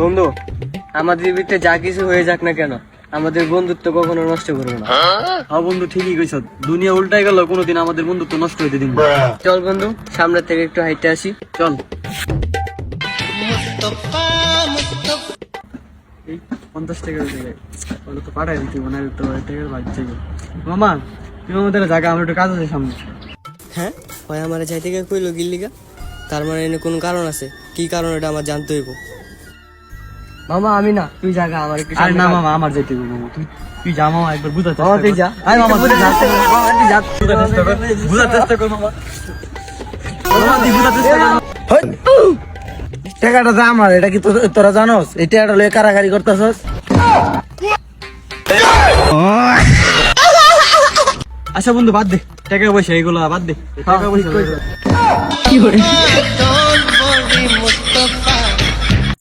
বন্ধু আমাদের ভিতরে যা কিছু হয়ে যাক না কেন আমাদের বন্ধুত্ব কখনো নষ্ট করব না। হ্যাঁ বন্ধু ঠিকই কইছ। দুনিয়া উল্টাই গেল কোনোদিন আমাদের বন্ধুত্ব নষ্ট হইতে দিন না। চল বন্ধু সামনে থেকে একটু হাইটে আসি। চল। পঞ্চাশ টাকা তো পাঠাই দিতে মনে হয় তো টাকার বাড়ছে মামা তুমি আমাদের জায়গা আমার একটু কাজ আছে সামনে। হ্যাঁ? হয় আমার যাইতে গিয়ে কইলো গিল্লিগা তার মানে এনে কোনো কারণ আছে? কি কারণ এটা আমার জানতে হইব? মামা আমি না তুই জায়গা আমার একটু আরে না মামা আমার যেতে হবে তুই তুই যা মামা একবার তুই যা। মামা তুই যা। মামা, তুই যা। বুঝার চেষ্টা কর। বুঝার চেষ্টা কর মামা। মামা তুই চেষ্টা কর। টাকাটা আমার এটা কি তো- তোরা জানোস? টাকাটা লয়ে কারাগারি করতেছস? আচ্ছা বন্ধু বাদ দে। টাকা পয়সা এগুলো বাদ দে। টাকা পয়সা